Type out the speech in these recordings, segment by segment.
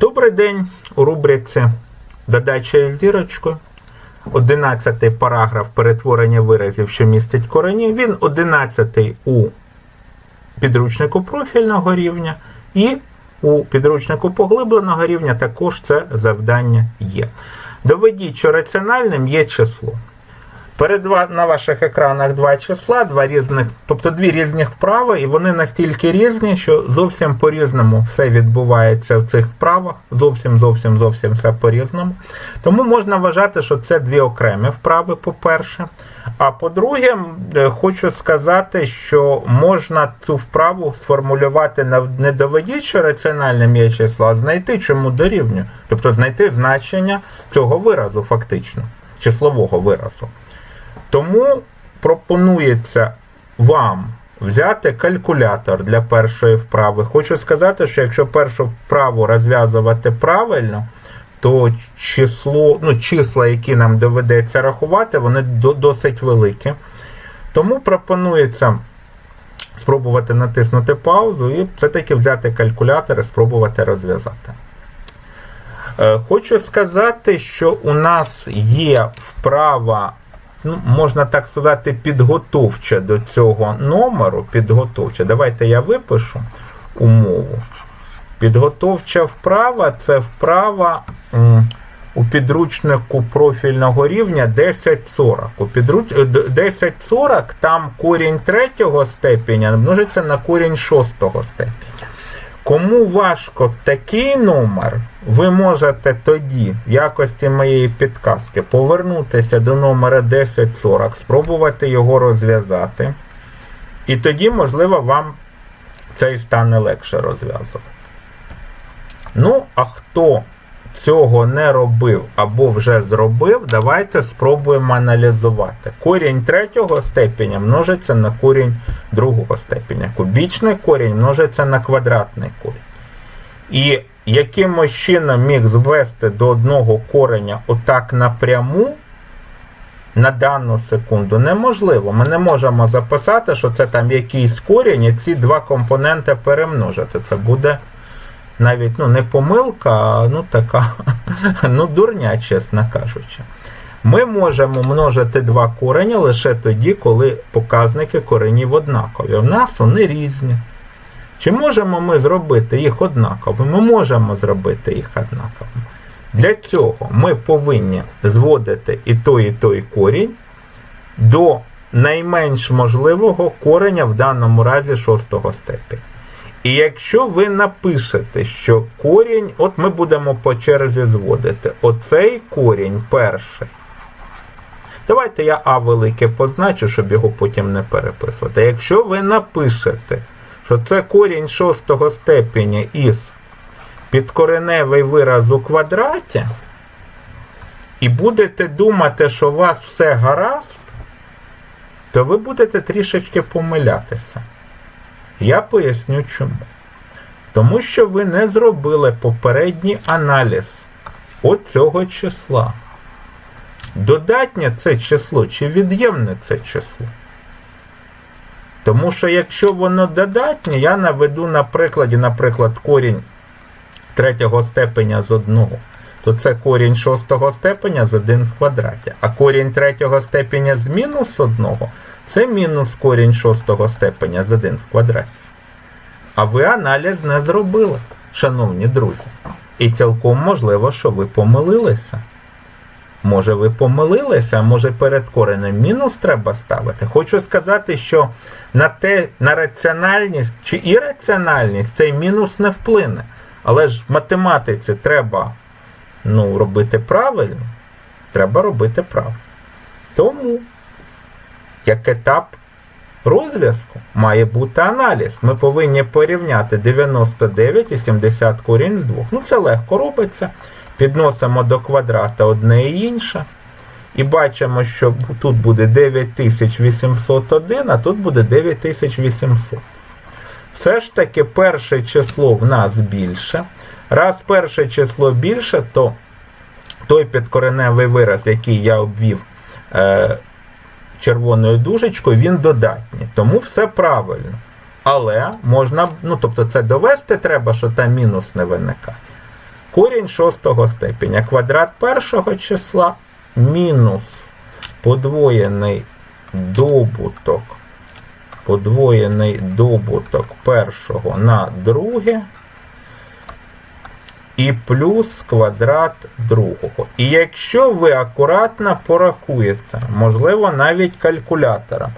Добрий день у рубриці Задача із зірочкою. 11 параграф перетворення виразів, що містить корені. Він 11 у підручнику профільного рівня і у підручнику поглибленого рівня також це завдання є. Доведіть, що раціональним є число. Перед на ваших екранах два числа, два різних, тобто дві різні вправи, і вони настільки різні, що зовсім по-різному все відбувається в цих вправах. Зовсім, зовсім, зовсім все по-різному. Тому можна вважати, що це дві окремі вправи, по-перше. А по-друге, е, хочу сказати, що можна цю вправу сформулювати не доведіть, раціональним є число, а знайти чому дорівнює. Тобто знайти значення цього виразу, фактично, числового виразу. Тому пропонується вам взяти калькулятор для першої вправи. Хочу сказати, що якщо першу вправу розв'язувати правильно, то число, ну, числа, які нам доведеться рахувати, вони досить великі. Тому пропонується спробувати натиснути паузу і все-таки взяти калькулятор і спробувати розв'язати. Е, Хочу сказати, що у нас є вправа, ну, можна так сказати, підготовча до цього номеру. Підготовча. Давайте я випишу умову. Підготовча вправа це вправа у підручнику профільного рівня 1040. У підруч... е, 1040 там корінь третього степеня множиться на корінь шостого степеня. Кому важко такий номер, ви можете тоді, в якості моєї підказки, повернутися до номера 1040, спробувати його розв'язати. І тоді, можливо, вам це і стане легше розв'язувати. Ну, а хто цього не робив або вже зробив, давайте спробуємо аналізувати. Корінь третього степеня множиться на корінь другого степеня. Кубічний корінь множиться на квадратний корінь. І якимось чином міг звести до одного кореня отак напряму, на дану секунду неможливо. Ми не можемо записати, що це там якийсь корінь, і ці два компоненти перемножити. Це буде навіть ну, не помилка, а ну така ну, дурня, чесно кажучи. Ми можемо множити два корені лише тоді, коли показники коренів однакові. У нас вони різні. Чи можемо ми зробити їх однаковими? Ми можемо зробити їх однаковими. Для цього ми повинні зводити і той, і той корінь до найменш можливого кореня в даному разі шостого степеня. І якщо ви напишете, що корінь, от ми будемо по черзі зводити, оцей корінь перший. Давайте я А велике позначу, щоб його потім не переписувати. Якщо ви напишете, що це корінь шостого степеня із підкореневий вираз у квадраті, і будете думати, що у вас все гаразд, то ви будете трішечки помилятися. Я поясню чому. Тому що ви не зробили попередній аналіз оцього числа. Додатнє це число чи від'ємне це число. Тому що якщо воно додатнє, я наведу на прикладі, наприклад, корінь третього степеня з одного, то це корінь шостого степеня з 1 в квадраті. А корінь третього степеня з мінус одного це мінус корінь шостого степеня з 1 в квадраті. А ви аналіз не зробили, шановні друзі. І цілком можливо, що ви помилилися. Може, ви помилилися, може перед коренем мінус треба ставити. Хочу сказати, що на те, на раціональність чи ірраціональність цей мінус не вплине. Але ж в математиці треба ну, робити правильно, треба робити правильно. Тому, як етап розв'язку, має бути аналіз. Ми повинні порівняти 99 і 70 корінь з двох. Ну, це легко робиться. Підносимо до квадрата одне і інше. І бачимо, що тут буде 9801, а тут буде 9800. Все ж таки перше число в нас більше. Раз перше число більше, то той підкореневий вираз, який я обвів е, червоною дужечкою, він додатній. Тому все правильно. Але можна, ну тобто це довести треба, що там мінус не виникає. Корінь шостого степеня. Квадрат першого числа мінус подвоєний добуток. Подвоєний добуток першого на друге і плюс квадрат другого. І якщо ви акуратно порахуєте, можливо, навіть калькулятором,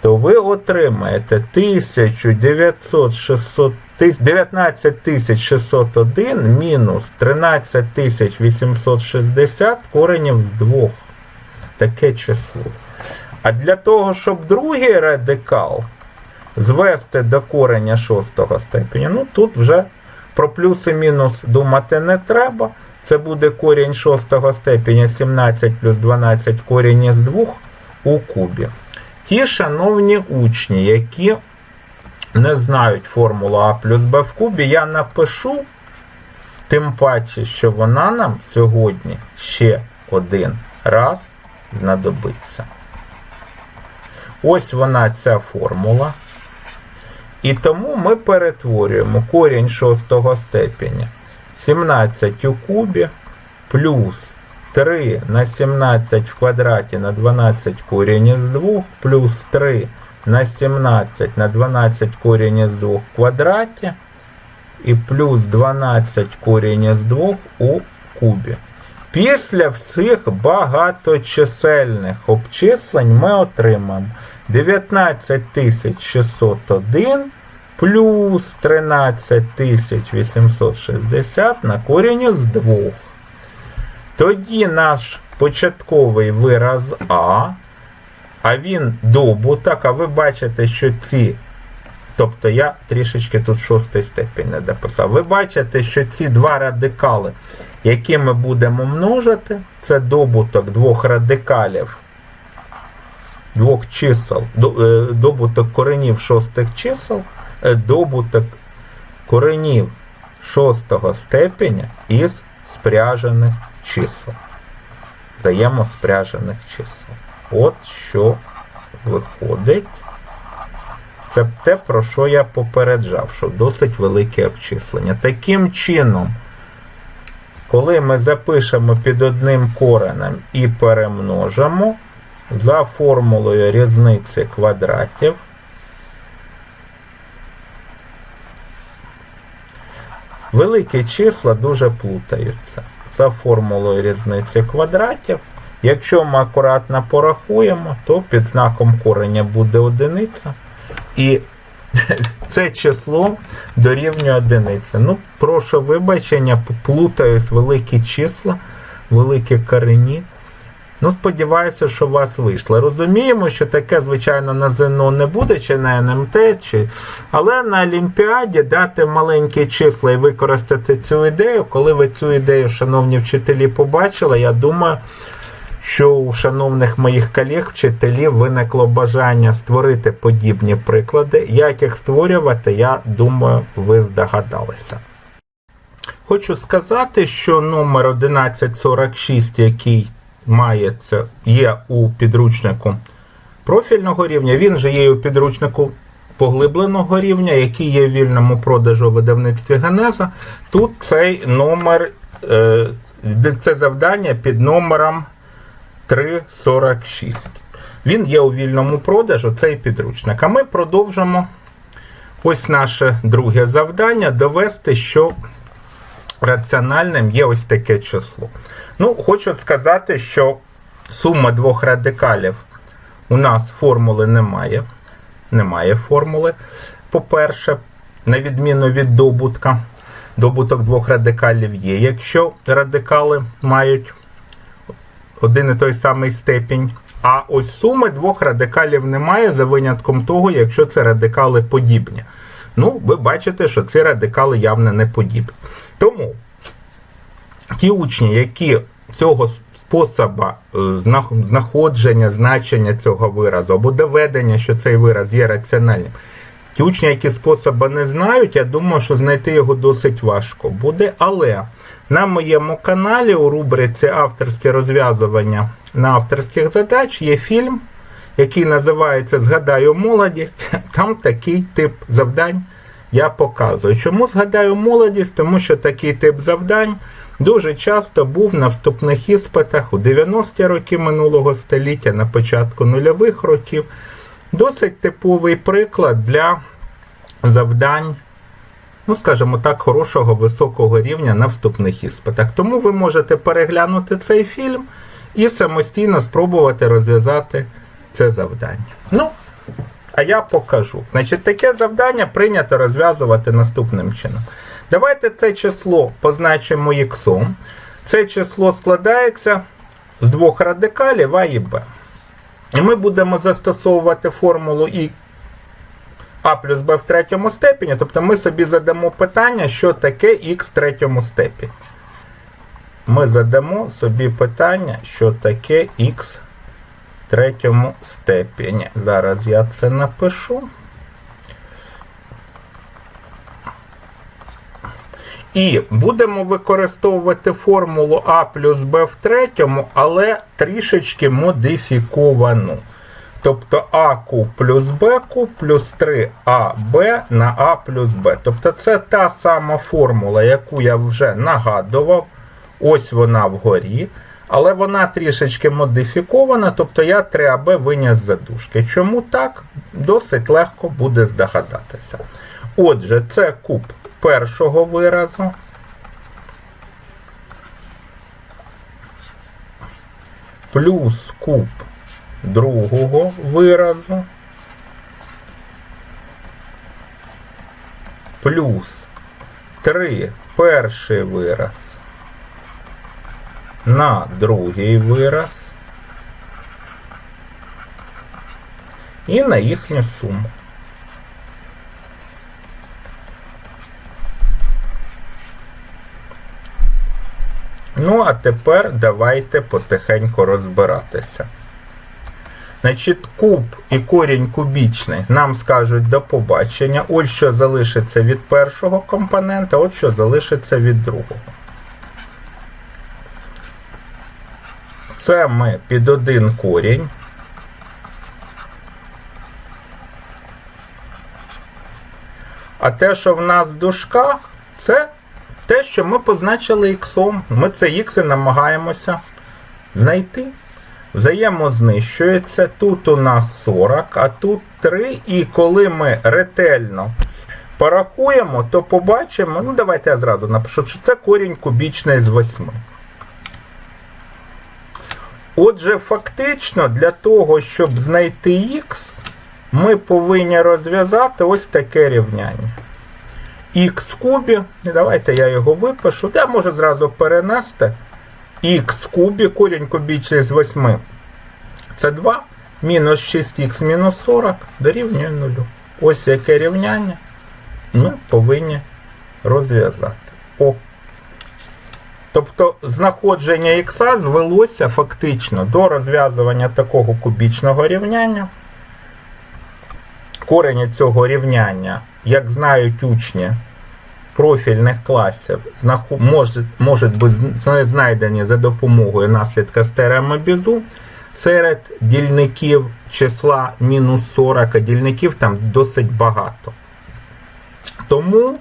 то ви отримаєте 1900 19601 мінус 13860 коренів з двох. Таке число. А для того, щоб другий радикал звести до кореня шостого степеня, ну тут вже про плюс і мінус думати не треба. Це буде корінь шостого степеня 17 плюс 12 корінь із 2 у кубі. Ті шановні учні, які не знають формулу А плюс Б в кубі, я напишу, тим паче, що вона нам сьогодні ще один раз знадобиться. Ось вона ця формула. І тому ми перетворюємо корінь шостого степеня 17 у кубі плюс 3 на 17 в квадраті на 12 корінь із 2 плюс 3 на 17 на 12 корінь із 2 в квадраті і плюс 12 корінь із 2 у кубі. Після всіх багаточисельних обчислень ми отримаємо 19601 плюс 13860 на корінь із 2. Тоді наш початковий вираз А, а він добуток, а ви бачите, що ці, тобто я трішечки тут шостий степень не дописав. Ви бачите, що ці два радикали, які ми будемо множити, це добуток двох радикалів, двох чисел, е, добуток коренів шостих чисел, е, добуток коренів шостого степеня із спряжених чисел. Взаємоспряжених чисел. От що виходить. Це те, про що я попереджав, що досить велике обчислення. Таким чином, коли ми запишемо під одним коренем і перемножимо за формулою різниці квадратів, великі числа дуже плутаються. За формулою різниці квадратів, якщо ми акуратно порахуємо, то під знаком кореня буде одиниця. І це число дорівнює одиниці. Ну, прошу вибачення, плутають великі числа, великі корені. Ну, сподіваюся, що у вас вийшло. Розуміємо, що таке, звичайно, на ЗНО не буде, чи на НМТ, чи... але на Олімпіаді дати маленькі числа і використати цю ідею. Коли ви цю ідею, шановні вчителі, побачили, я думаю, що у шановних моїх колег-вчителів виникло бажання створити подібні приклади. Як їх створювати, я думаю, ви здогадалися. Хочу сказати, що номер 1146, який мається, є у підручнику профільного рівня, він же є у підручнику поглибленого рівня, який є в вільному продажу у видавництві Генеза. Тут цей номер, е, це завдання під номером 346. Він є у вільному продажу, цей підручник. А ми продовжимо ось наше друге завдання довести, що раціональним є ось таке число. Ну, хочу сказати, що сума двох радикалів у нас формули немає. Немає формули. По-перше, на відміну від добутка, добуток двох радикалів є, якщо радикали мають один і той самий степінь. А ось суми двох радикалів немає за винятком того, якщо це радикали подібні. Ну, ви бачите, що ці радикали явно не подібні. Тому ті учні, які цього способа е, знаходження значення цього виразу або доведення, що цей вираз є раціональним, ті учні, які способа не знають, я думаю, що знайти його досить важко буде. Але на моєму каналі у рубриці Авторське розв'язування на авторських задач є фільм, який називається Згадаю молодість. Там такий тип завдань я показую. Чому згадаю молодість? Тому що такий тип завдань дуже часто був на вступних іспитах у 90-ті роки минулого століття, на початку нульових років. Досить типовий приклад для завдань, ну, скажімо так, хорошого високого рівня на вступних іспитах. Тому ви можете переглянути цей фільм і самостійно спробувати розв'язати це завдання. Ну, а я покажу. Значить, таке завдання прийнято розв'язувати наступним чином. Давайте це число позначимо х. Це число складається з двох радикалів А і Б. І ми будемо застосовувати формулу і А плюс Б в третьому степені, тобто ми собі задамо питання, що таке х в третьому степені. Ми задамо собі питання, що таке х в третьому степені. Зараз я це напишу. І будемо використовувати формулу А плюс Б в третьому, але трішечки модифіковану. Тобто А куб плюс Б куб плюс 3АБ на А плюс Б. Тобто це та сама формула, яку я вже нагадував. Ось вона вгорі. Але вона трішечки модифікована, тобто я 3АБ виняв з задушки. Чому так? Досить легко буде здогадатися. Отже, це куб першого виразу. Плюс куб другого виразу. Плюс 3 перший вираз на другий вираз і на їхню суму. Ну, а тепер давайте потихеньку розбиратися. Значить, куб і корінь кубічний нам скажуть до побачення. Ось що залишиться від першого компонента, от що залишиться від другого. Це ми під один корінь. А те, що в нас в дужках, це те, що ми позначили іксом. Ми це ікси намагаємося знайти. Взаємознищується. Тут у нас 40, а тут 3. І коли ми ретельно порахуємо, то побачимо, ну давайте я зразу напишу, що це корінь кубічний з 8. Отже, фактично, для того, щоб знайти х, ми повинні розв'язати ось таке рівняння. Х кубі, давайте я його випишу. Я можу зразу перенести. Х кубі, корінь кубічний з 8. Це 2. Мінус 6х мінус 40 дорівнює 0. Ось яке рівняння ми повинні розв'язати. О. Тобто знаходження х звелося фактично до розв'язування такого кубічного рівняння. Корені цього рівняння, як знають учні профільних класів, можуть, бути знайдені за допомогою наслідка стереомобізу серед дільників числа мінус 40, а дільників там досить багато. Тому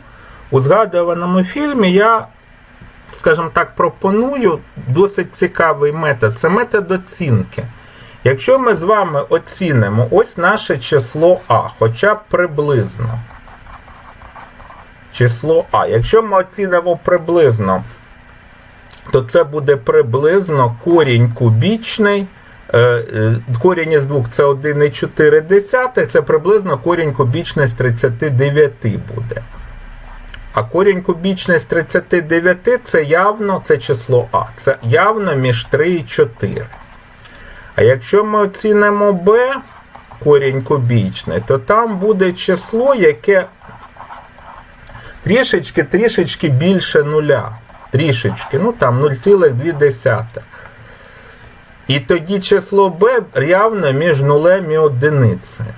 у згадуваному фільмі я скажімо так, пропоную досить цікавий метод. Це метод оцінки. Якщо ми з вами оцінимо ось наше число А, хоча б приблизно. Число А. Якщо ми оцінимо приблизно, то це буде приблизно корінь кубічний. Корінь із 2 це 1,4, це приблизно корінь кубічний з 39 буде. А корінь кубічний з 39 це явно це число А. Це явно між 3 і 4. А якщо ми оцінимо b, корінь кубічний, то там буде число, яке трішечки-трішечки більше нуля. Трішечки, ну там 0,2. І тоді число b явно між нулем і одиницею.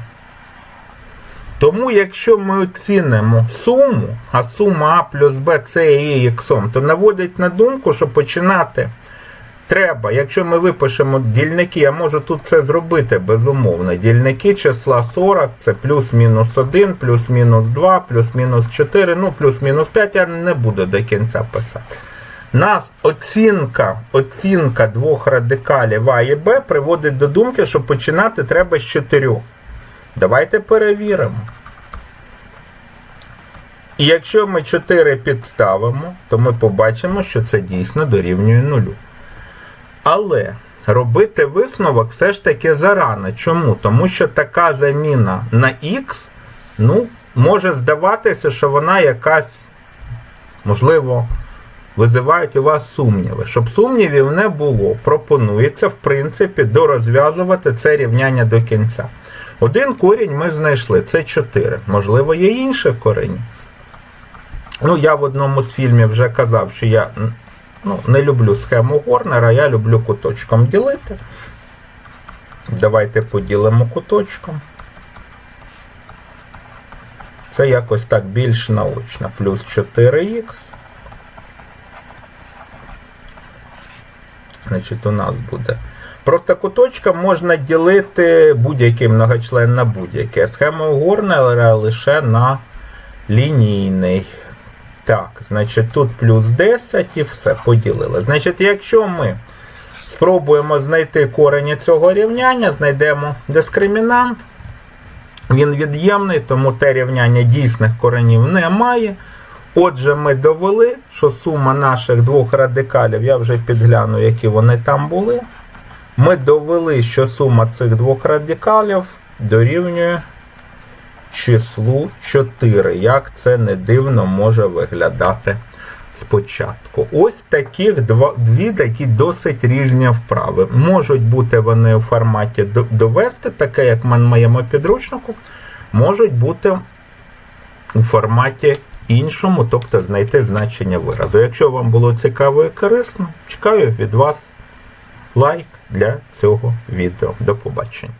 Тому, якщо ми оцінимо суму, а сума А плюс Б це є іксом, то наводить на думку, що починати Треба, якщо ми випишемо дільники, я можу тут це зробити безумовно. Дільники числа 40 це плюс-мінус 1, плюс-мінус 2, плюс-мінус 4, ну плюс-мінус 5, я не буду до кінця писати. Нас оцінка, оцінка двох радикалів А і Б приводить до думки, що починати треба з 4. Давайте перевіримо. І якщо ми 4 підставимо, то ми побачимо, що це дійсно дорівнює нулю. Але робити висновок все ж таки зарано. Чому? Тому що така заміна на Х, ну, може здаватися, що вона якась, можливо, визивають у вас сумніви. Щоб сумнівів не було, пропонується, в принципі, дорозв'язувати це рівняння до кінця. Один корінь ми знайшли, це 4. Можливо, є інші корені. Ну, я в одному з фільмів вже казав, що я ну, не люблю схему Горнера, я люблю куточком ділити. Давайте поділимо куточком. Це якось так більш наочно. Плюс 4х. Значить, у нас буде. Просто куточком можна ділити будь-який многочлен на будь-яке. Схему Горнера лише на лінійний. Так, значить тут плюс 10 і все поділили. Значить, якщо ми спробуємо знайти корені цього рівняння, знайдемо дискримінант. Він від'ємний, тому те рівняння дійсних коренів немає. Отже, ми довели, що сума наших двох радикалів, я вже підгляну, які вони там були. Ми довели, що сума цих двох радикалів дорівнює числу 4. Як це не дивно може виглядати спочатку. Ось таких два, дві такі досить різні вправи. Можуть бути вони у форматі довести, таке як в моєму підручнику, можуть бути у форматі іншому, тобто знайти значення виразу. Якщо вам було цікаво і корисно, чекаю від вас лайк для цього відео. До побачення.